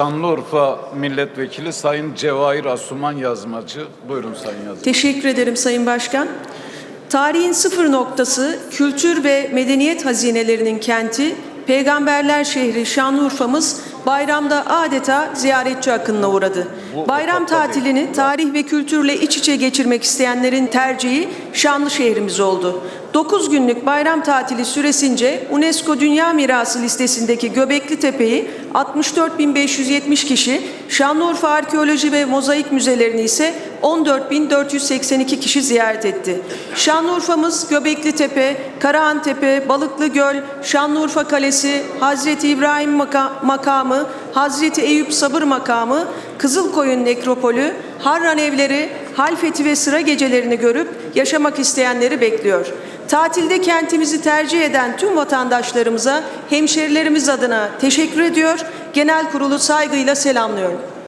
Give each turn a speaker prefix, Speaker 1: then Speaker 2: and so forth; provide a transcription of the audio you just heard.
Speaker 1: Şanlıurfa Milletvekili Sayın Cevahir Asuman Yazmacı. Buyurun Sayın Yazmacı.
Speaker 2: Teşekkür ederim Sayın Başkan. Tarihin sıfır noktası, kültür ve medeniyet hazinelerinin kenti, peygamberler şehri Şanlıurfa'mız bayramda adeta ziyaretçi akınına uğradı.
Speaker 1: Bu
Speaker 2: Bayram tatilini tarih ve kültürle iç içe geçirmek isteyenlerin tercihi Şanlı şehrimiz oldu. 9 günlük bayram tatili süresince UNESCO Dünya Mirası listesindeki Göbekli Tepe'yi 64.570 kişi, Şanlıurfa Arkeoloji ve Mozaik Müzelerini ise 14.482 kişi ziyaret etti. Şanlıurfa'mız Göbekli Tepe, Karahan Tepe, Balıklı Göl, Şanlıurfa Kalesi, Hazreti İbrahim Maka- Makamı, Hazreti Eyüp Sabır Makamı, Kızılkoyun Nekropolü, Harran Evleri, Halfeti ve sıra gecelerini görüp yaşamak isteyenleri bekliyor. Tatilde kentimizi tercih eden tüm vatandaşlarımıza hemşerilerimiz adına teşekkür ediyor. Genel kurulu saygıyla selamlıyorum.